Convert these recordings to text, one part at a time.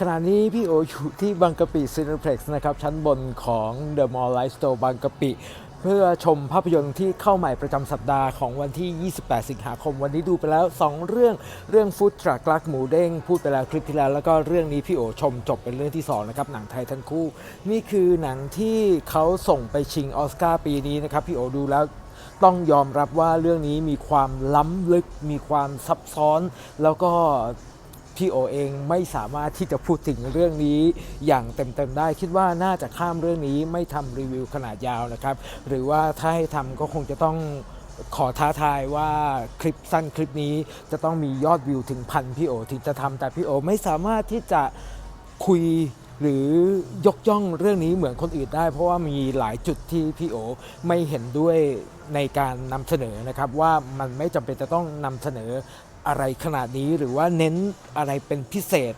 ขณะนี้พี่โออยู่ที่บางกะปิซีนิเพล็กซ์นะครับ ชั้นบนของ The Mall Life Store บางกะปิ เพื่อชมภาพยนตร์ที่เข้าใหม่ประจำสัปดาห์ของวันที่ 28 สิงหาคม วันนี้ดูไปแล้ว 2 เรื่องเรื่องฟุตทรักลักหมูเด้งพูดไปแล้วคลิปที่แล้ว แล้วก็เรื่องนี้พี่โอชมจบเป็นเรื่องที่ 2 นะครับ หนังไทยทั้งคู่ นี่คือหนังที่เขาส่งไปชิงออสการ์ปีนี้นะครับพี่โอดูแล้วต้องยอมรับว่าเรื่องนี้มีความล้ำลึก มีความซับซ้อน แล้วก็ พี่โอเองไม่สามารถที่จะพูดถึงเรื่องนี้อย่างเต็มๆได้คิดว่าน่าจะข้ามเรื่องนี้ไม่ทำรีวิวขนาดยาวนะครับ หรือว่าถ้าให้ทำก็คงจะต้องขอท้าทายว่าคลิปสั้นคลิปนี้จะต้องมียอดวิวถึงพันพี่โอถึงจะทำแต่พี่โอไม่สามารถที่จะคุยหรือยกย่องเรื่องนี้เหมือนคนอื่นได้ เพราะว่ามีหลายจุดที่พี่โอไม่เห็นด้วยในการนำเสนอนะครับว่ามันไม่จำเป็นจะต้องนำเสนอ อะไรขนาดนี้หรือว่าเน้นอะไรเป็นพิเศษ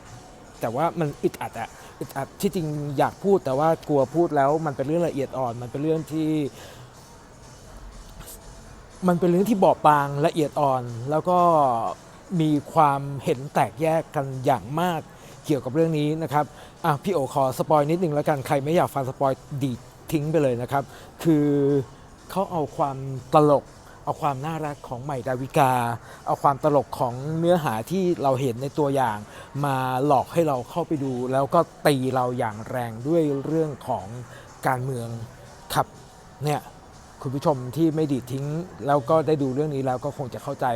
แต่ว่ามันอึดอัดอะอึดอัดที่จริงอยากพูดแต่ว่ากลัวพูดแล้วมันเป็นเรื่องละเอียดอ่อน มันเป็นเรื่องที่ มันเป็นเรื่องที่บอบบางละเอียดอ่อน แล้วก็มีความเห็นแตกแยกกันอย่างมากเกี่ยวกับเรื่องนี้นะครับอะพี่โอขอสปอยนิดนึงแล้วกันใครไม่อยากฟังสปอยดีทิ้งไปเลยนะครับ คือเขาเอาความตลก เอาความน่ารักของใหม่ดาวิกา เอาความตลกของเนื้อหาที่เราเห็นในตัวอย่าง มาหลอกให้เราเข้าไปดู แล้วก็ตีเราอย่างแรงด้วยเรื่องของการเมืองครับเนี่ยคุณผู้ชมที่ไม่ดีทิ้ง แล้วก็ได้ดูเรื่องนี้แล้วก็คงจะเข้าใจ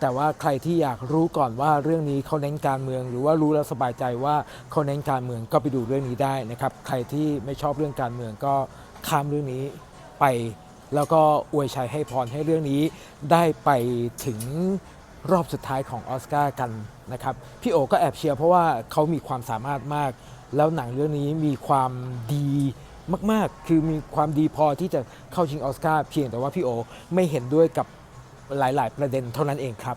แต่ว่าใครที่อยากรู้ก่อนว่าเรื่องนี้เขาเน้นการเมือง หรือว่ารู้แล้วสบายใจว่าเขาเน้นการเมืองก็ไปดูเรื่องนี้ได้นะครับ ใครที่ไม่ชอบเรื่องการเมืองก็ข้ามเรื่องนี้ไป แล้วก็อวยชัยให้พรให้เรื่องนี้ได้ไปถึงรอบสุดท้ายของออสการ์กันนะครับพี่โอก็แอบเชียร์เพราะว่าเขามีความสามารถมาก แล้วหนังเรื่องนี้มีความดีมาก ๆ คือมีความดีพอที่จะเข้าชิงออสการ์เพียงแต่ว่าพี่โอไม่เห็นด้วยกับหลาย ๆ ประเด็นเท่านั้นเองครับ